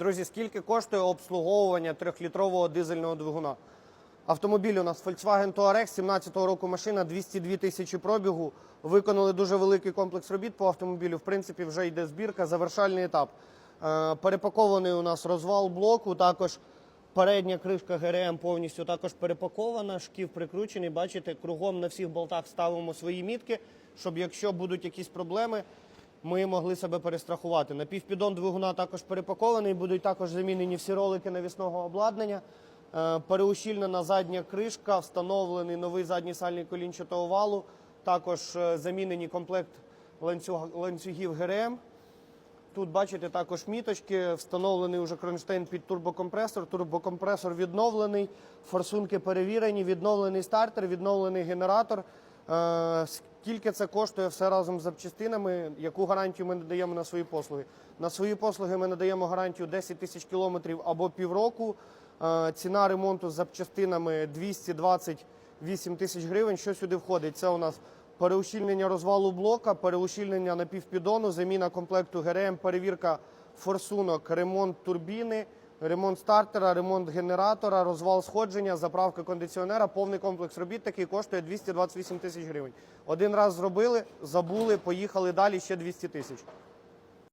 Друзі, скільки коштує обслуговування трьохлітрового дизельного двигуна? Автомобіль у нас Volkswagen Touareg, 17-го року машина, 202 тисячі пробігу. Виконали дуже великий комплекс робіт по автомобілю. В принципі, вже йде збірка, завершальний етап. Е, Перепакований у нас розвал блоку, також передня кришка ГРМ повністю також перепакована, шків прикручений. Бачите, кругом на всіх болтах ставимо свої мітки, щоб якщо будуть якісь проблеми, ми могли себе перестрахувати. Напівпідон двигуна також перепакований, будуть також замінені всі ролики навісного обладнання. Е, Переущільнена задня кришка, встановлений новий задній сальний колінчатого валу. Також е, замінені комплект ланцюг- ланцюгів ГРМ. Тут бачите також міточки, встановлений уже кронштейн під турбокомпресор. Турбокомпресор відновлений, форсунки перевірені, відновлений стартер, відновлений генератор. Е, Скільки це коштує все разом з запчастинами? Яку гарантію ми надаємо на свої послуги? На свої послуги ми надаємо гарантію 10 тисяч кілометрів або півроку. Е, Ціна ремонту з запчастинами 228 тисяч гривень. Що сюди входить? Це у нас переущільнення розвалу блока, переущільнення напівпідону, заміна комплекту ГРМ, перевірка форсунок, ремонт турбіни, ремонт стартера, ремонт генератора, розвал сходження, заправка кондиціонера, повний комплекс робіт такий коштує 228 тисяч гривень. Один раз зробили, забули, поїхали далі ще 200 тисяч.